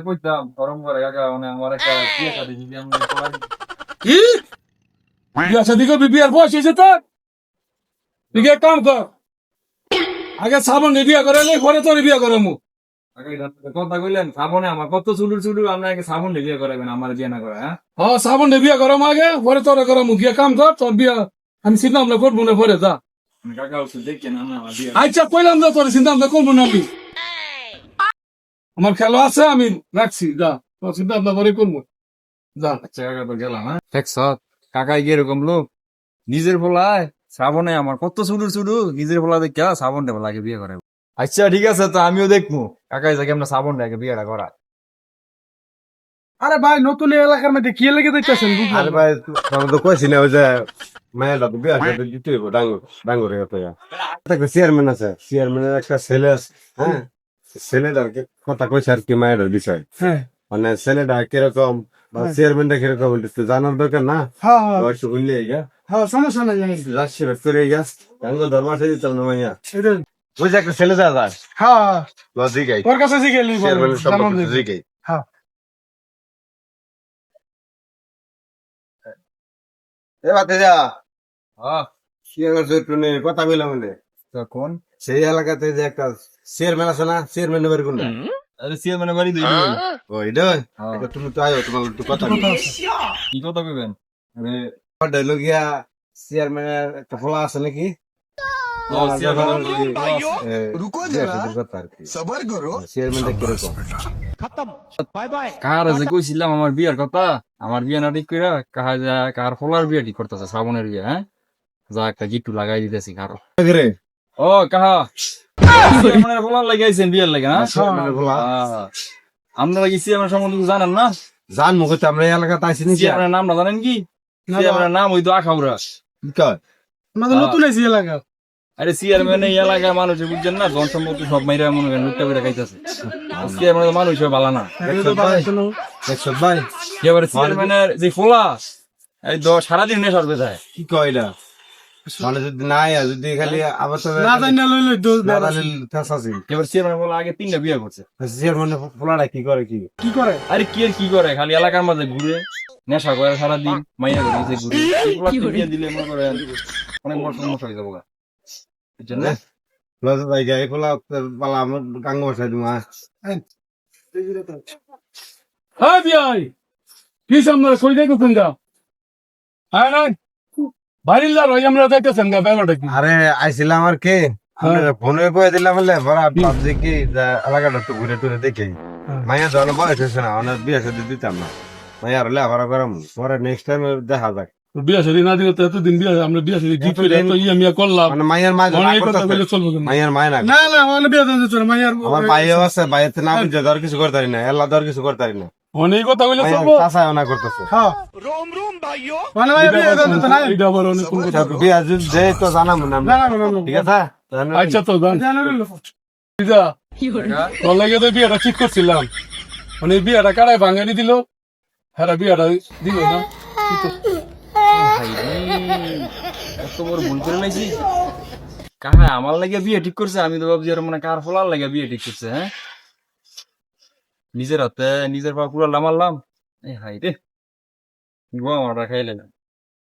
কইতাম গরম করে কাকা মানে আমার একটা বিয়ে শাদী যদি আমি কি বিয়া শাদি করবি বিয়ার বয়স হয়েছে তোর তুই এক কাম কর আগে শ্রাবণ বিয়া করে নে পরে তোর বিয়া করে মু কথা কইলেন সাবনে আমার কত চুলুর চুলুর আপনাকে সাবন বিয়ে করাবেন আমার বিয়ে না করে হ্যাঁ হ শ্রাবণ বিয়া করম আগে পরে তোর করে মু গিয়া কাম কর তোর বিয়া আমি চিন্তা ভাবনা করব না পরে যা। আচ্ছা কইলাম না তোর চিন্তা করব না আমি। আমার খেলা আছে আমি রাখছি যা। তোর চিন্তা ভাবনা করে করব। যা। আচ্ছা কাকা তো গেলাম হ্যাঁ দেখছ কাকাই কি এরকম লোক নিজের ফলায় শ্রাবণে আমার কত চুলুর চুলু নিজের ফলা দেখে শ্রাবণ দেব লাগে বিয়ে করে। আচ্ছা ঠিক আছে তো আমিও দেখব। কাকাই যাকে আমরা শ্রাবণ দেখে বিয়েটা করা আরে ভাই নতুন এলাকার মধ্যে কি লেগে দিতেছেন আরে ভাই আমি তো কইছি না ওই যে মায়েরা তো বিয়া সাথে দিতে হইব ডাঙ্গুর ডাঙ্গুর চেয়ারম্যান আছে চেয়ারম্যানের একটা ছেলে আছে হ্যাঁ? ছেলেটার কথা কইছে আর কি মায়ের বিষয়। হ্যাঁ। মানে ছেলেটা কীরকম বা চেয়ারম্যানটা কীরকম একটু জানার দরকার না? হ্যাঁ হ্যাঁ। বয়স হ্যাঁ সমস্যা নাই যাচ্ছি বেশ করে গা। ডাঙ্গুর ধর্মাশে দিতাম না মাইয়া। ওই যে একটা ছেলে যা হ্যাঁ লজিকাই ওর কাছে চেয়ারম্যানের সম্পর্কে হ্যাঁ। এ বাতে যা। হ্যাঁ। কি কথা বললাম বলে তখন সেই এলাকাতে যে একটা চেয়ারম্যান আছে না চেয়ারম্যান কোনটা আরে সিয়ার মানে বাড়ি দুই ও এটা। তুমি তো আয়ো তোমার একটু কথা কি কথা কইবেন? আরে হলো গিয়া চেয়ারম্যানের একটা ফলা আছে নাকি? কার আমার বিয়ার কথা? আমার বিয়া না ঠিক কইরা কাহা যা কার ফলার বিয়া ঠিক করতেছে শ্রাবণের বিয়া হ্যাঁ? যা একটা গিট্টু লাগাই দিতেছি কারও। রে ও কাহা? বিয়ার লাগে না? চেয়ারম্যানের ফলা আহ, আপনারা কি চেয়ারম্যান সম্বন্ধে জানেন না? জান মুখে তো আমরা এই এলাকাতে আইসি নি চেয়ারম্যানের নামটা জানেন কি? নাম ওই তো আখাউড়া আমাদের নতুন এলাকা। আরে চেয়ারম্যান এই এলাকার মানুষ বুঝছেন না জনসম্পত্তি সব মাইরা মনে করেন লুটটা খাইতেছে। মানুষ ভালো না। চেয়ারম্যানের যে ফোলা এই সারাদিন নেশার বেজায়। কি কয় মানে যদি না আয়া, যদি খালি আবার না জানি না লই লই দোষ না জানি ফেসাছি এবার চেয়ারম্যান ফোলা আগে তিনটা বিয়ে করছে। চেয়ারম্যানের ফলাটা কি করে কি? কি করে? আরে কি কি করে? খালি এলাকার মাঝে ঘুরে নেশা করে সারাদিন মাইয়া করে নিচে ঘুরে। ফোলাতে বিয়ে দিলে মনে করেন অনেক বড় সমস্যা হয়ে যাব গা। লজা ভাই গায়ে পালা আমার গাঙ্গ বসাই দিমা হ্যাঁ বিয়াই কি সামনে কই দেখো তুমি গা হ্যাঁ না লার ওই আমরা দেখতেছেন গা বেলাটা কি আরে আইছিলাম আর কে। ফোনে কয়ে দিলাম বলে বড় ভাবছি কি এলাকাটা একটু ঘুরে টুরে দেখে। মাইয়া জন বয়স হয়েছে না অনেক বিয়ে সাথে দিতাম না। মাইয়া আর লেখাপড়া করাম পরে নেক্সট টাইম দেখা যাক। বিয়া শাদি না দিলে তো এতদিন বিয়া আমরা বিয়া শাদি গিফট করে এত ইয়া মিয়া করলাম। মানে মাইয়ার মা অনেক কথা বলে চলবো মাইয়ার মায় না না না মানে বিয়া দিতে চলে মাইয়ার আমার ভাইও আছে ভাইয়ের না বুঝে ধর কিছু করতে পারি না। এল্লা কিছু করতে পারি না। অনেক কথা বলে মাইয়া চলবো। চাষায় না করতেছে। হ্যাঁ মানে বিয়া দিতে না এটা আবার অনেক কোন কথা বিয়া যদি দেয় তো জানাম না না না না, না ঠিক আছে? আচ্ছা তো জান। যা তোর লাগে তো বিয়াটা ঠিক করছিলাম। মানে বিয়াটা কারাই ভাঙানি দিল? হ্যাঁ বিয়াটা দিল না। এত বড় ভুল করে কাহা আমার লাগে বিয়ে ঠিক করছে? আমি তো ভাবছি আর মানে কার ফলার লাগে বিয়ে ঠিক করছে হ্যাঁ? নিজের হাতে নিজের পা পুরো লামালাম এই হাই রে গো আমারটা খাইলে